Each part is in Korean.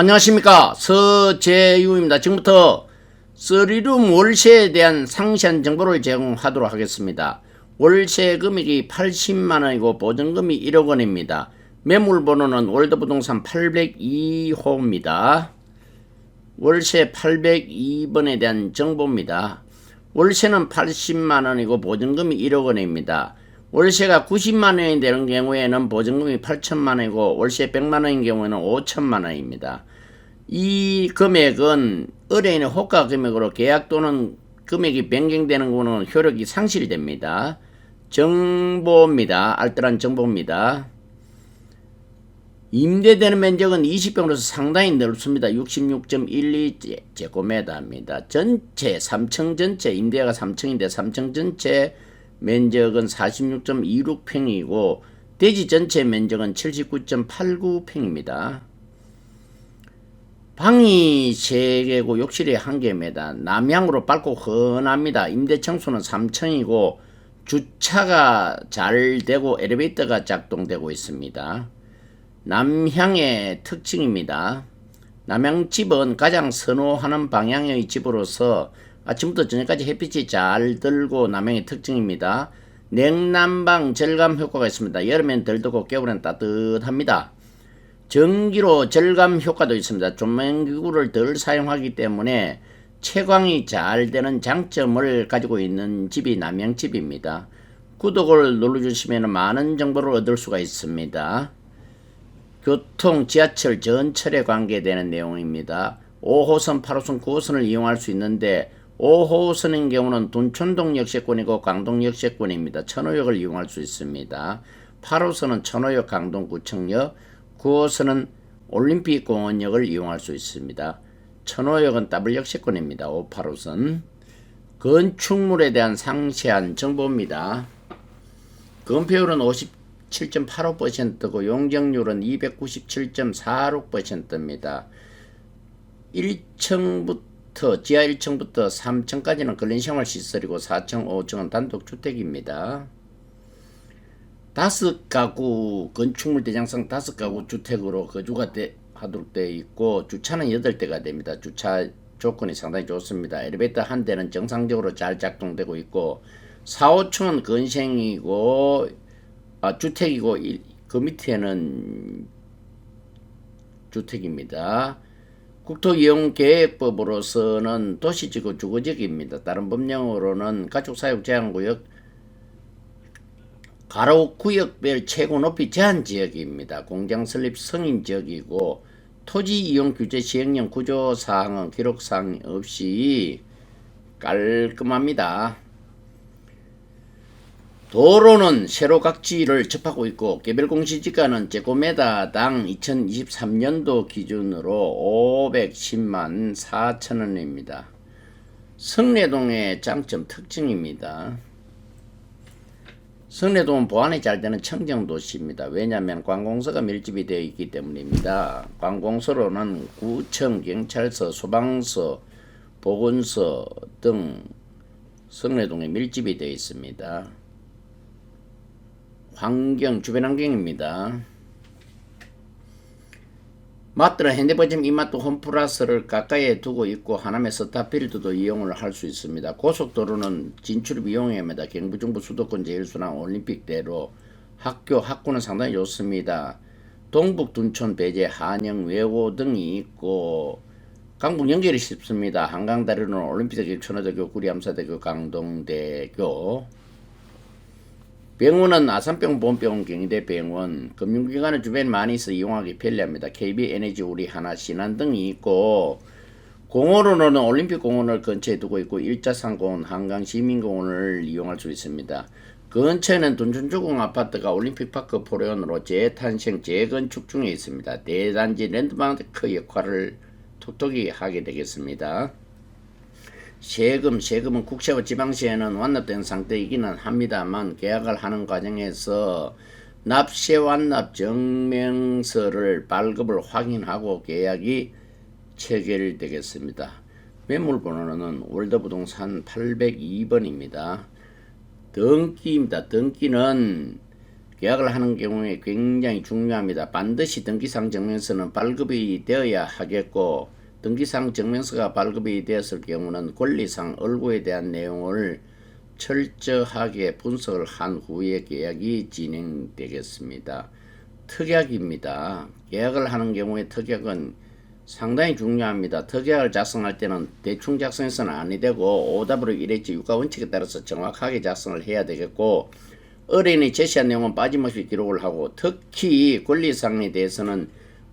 안녕하십니까 서재유입니다. 지금부터 쓰리룸 월세에 대한 상세한 정보를 제공하도록 하겠습니다. 월세 금액이 80만원이고 보증금이 1억원입니다. 매물번호는 월드부동산 802호입니다. 월세 802번에 대한 정보입니다. 월세는 80만원이고 보증금이 1억원입니다. 월세가 90만 원이 되는 경우에는 보증금이 8천만 원이고 월세 100만 원인 경우에는 5천만 원입니다. 이 금액은 의뢰인의 호가 금액으로 계약 또는 금액이 변경되는 경우는 효력이 상실됩니다. 정보입니다. 알뜰한 정보입니다. 임대되는 면적은 20평으로서 상당히 넓습니다. 66.12제곱미터입니다. 전체 3층 전체 임대가 3층인데 3층 전체 면적은 46.26평이고 대지 전체 면적은 79.89평입니다. 방이 3개고 욕실이 1개입니다. 남향으로 밝고 흔합니다. 임대 청소는 3층이고 주차가 잘 되고 엘리베이터가 작동되고 있습니다. 남향의 특징입니다. 남향 집은 가장 선호하는 방향의 집으로서 아침부터 저녁까지 햇빛이 잘 들고 남향의 특징입니다. 냉난방 절감 효과가 있습니다. 여름엔 덜 더고 겨울엔 따뜻합니다. 전기로 절감 효과도 있습니다. 조명기구를 덜 사용하기 때문에 채광이 잘 되는 장점을 가지고 있는 집이 남양집입니다. 구독을 눌러주시면 많은 정보를 얻을 수가 있습니다. 교통, 지하철, 전철에 관계되는 내용입니다. 5호선, 8호선, 9호선을 이용할 수 있는데 5호선인 경우는 둔촌동 역세권이고 강동 역세권입니다. 천호역을 이용할 수 있습니다. 8호선은 천호역 강동구청역, 9호선은 올림픽공원역을 이용할 수 있습니다. 천호역은 더블 역세권입니다. 5, 8호선. 건축물에 대한 상세한 정보입니다. 건폐율은 57.85%고 용적률은 297.46%입니다. 1층부터 지하 1층부터 3층까지는 근린 생활 시설이고 4층, 5층은 단독주택입니다. 다섯 가구 건축물 대장성 다섯 가구 주택으로 거주가 되, 하도록 되어 있고 주차는 여덟 대가 됩니다. 주차 조건이 상당히 좋습니다. 엘리베이터 한 대는 정상적으로 잘 작동되고 있고 4, 5층은 건생이고 아, 주택이고 이, 그 밑에는 주택입니다. 국토이용계획법으로서는 도시지구 주거지역입니다. 다른 법령으로는 가축사육 제한구역 가로 구역별 최고 높이 제한 지역입니다. 공장 설립 승인 지역이고 토지 이용 규제 시행령 구조 사항은 기록 사항 없이 깔끔합니다. 도로는 세로 각지를 접하고 있고 개별 공시지가는 제곱미터당 2023년도 기준으로 510만 4천원입니다. 성내동의 장점 특징입니다. 성내동은 보안이 잘 되는 청정도시입니다. 왜냐하면 관공서가 밀집이 되어 있기 때문입니다. 관공서로는 구청, 경찰서, 소방서, 보건소 등 성내동에 밀집이 되어 있습니다. 환경, 주변 환경입니다. 마트는 현대버짐 이마트 홈플러스를 가까이에 두고 있고 하남의 스타필드도 이용을 할 수 있습니다. 고속도로는 진출입 이용입니다. 경부중부 수도권 제일순환 올림픽대로 학교 학구는 상당히 좋습니다. 동북 둔촌 배제 한영 외고 등이 있고 강북 연결이 쉽습니다. 한강다리는 올림픽대교 천호대교 구리암사대교 강동대교 병원은 아산병, 보험병원, 경희대 병원, 금융기관은 주변에 많이 있어 이용하기 편리합니다. KB 에너지 우리 하나 신한 등이 있고 공원으로는 올림픽 공원을 근처에 두고 있고 일자상공원, 한강 시민공원을 이용할 수 있습니다. 근처에는 둔촌주공 아파트가 올림픽파크 포레온으로 재탄생, 재건축 중에 있습니다. 대단지 랜드마크 역할을 톡톡히 하게 되겠습니다. 세금, 세금은 국세와 지방세에는 완납된 상태이기는 합니다만 계약을 하는 과정에서 납세 완납 증명서를 발급을 확인하고 계약이 체결되겠습니다. 매물 번호는 월드부동산 802번입니다. 등기입니다. 등기는 계약을 하는 경우에 굉장히 중요합니다. 반드시 등기상 증명서는 발급이 되어야 하겠고 등기상 증명서가 발급이 되었을 경우는 권리상 얼구에 대한 내용을 철저하게 분석을 한 후에 계약이 진행되겠습니다. 특약입니다. 계약을 하는 경우에 특약은 상당히 중요합니다. 특약을 작성할 때는 대충 작성해서는 아니 되고 오답으로 이랬지 유가 원칙에 따라서 정확하게 작성을 해야 되겠고 의뢰인이 제시한 내용은 빠짐없이 기록을 하고 특히 권리상에 대해서는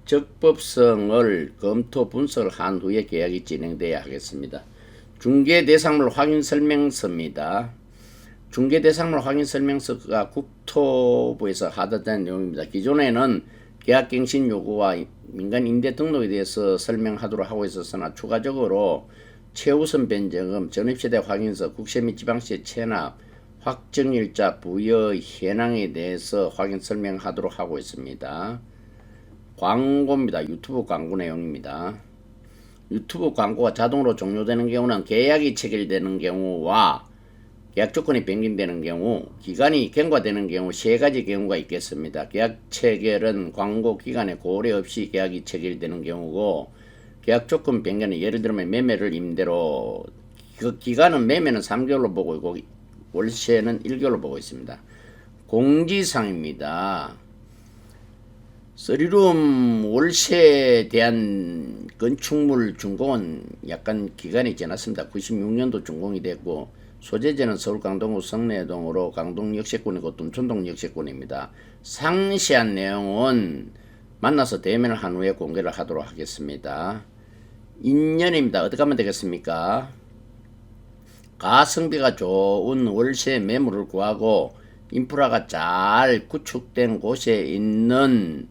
적법성을 검토 분석을 한 후에 계약이 진행돼야 하겠습니다. 중개 대상물 확인 설명서입니다. 중개 대상물 확인 설명서가 국토부에서 하도된 내용입니다. 기존에는 계약갱신 요구와 민간 임대 등록에 대해서 설명하도록 하고 있었으나 추가적으로 최우선 변제금, 전입세대 확인서, 국세 및 지방세 체납, 확정일자 부여 현황에 대해서 확인 설명하도록 하고 있습니다. 광고입니다. 유튜브 광고 내용입니다. 유튜브 광고가 자동으로 종료되는 경우는 계약이 체결되는 경우와 계약 조건이 변경되는 경우, 기간이 경과되는 경우 세 가지 경우가 있겠습니다. 계약 체결은 광고 기간에 고려 없이 계약이 체결되는 경우고, 계약 조건 변경은 예를 들면 매매를 임대로 그 기간은 매매는 3개월로 보고 있고 월세는 1개월로 보고 있습니다. 공지사항입니다. 쓰리룸 월세에 대한 건축물 준공은 약간 기간이 지났습니다. 96년도 준공이 됐고 소재지는 서울 강동구 성내동으로 강동 역세권이고 둔촌동 역세권입니다. 상세한 내용은 만나서 대면을 한 후에 공개를 하도록 하겠습니다. 인연입니다. 어떻게 하면 되겠습니까? 가성비가 좋은 월세 매물을 구하고 인프라가 잘 구축된 곳에 있는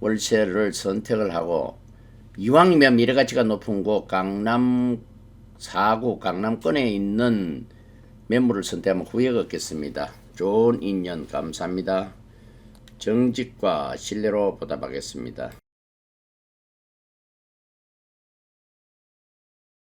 월세를 선택을 하고 이왕이면 미래가치가 높은 곳 강남 4구 강남권에 있는 매물을 선택하면 후회가 없겠습니다. 좋은 인연 감사합니다. 정직과 신뢰로 보답하겠습니다.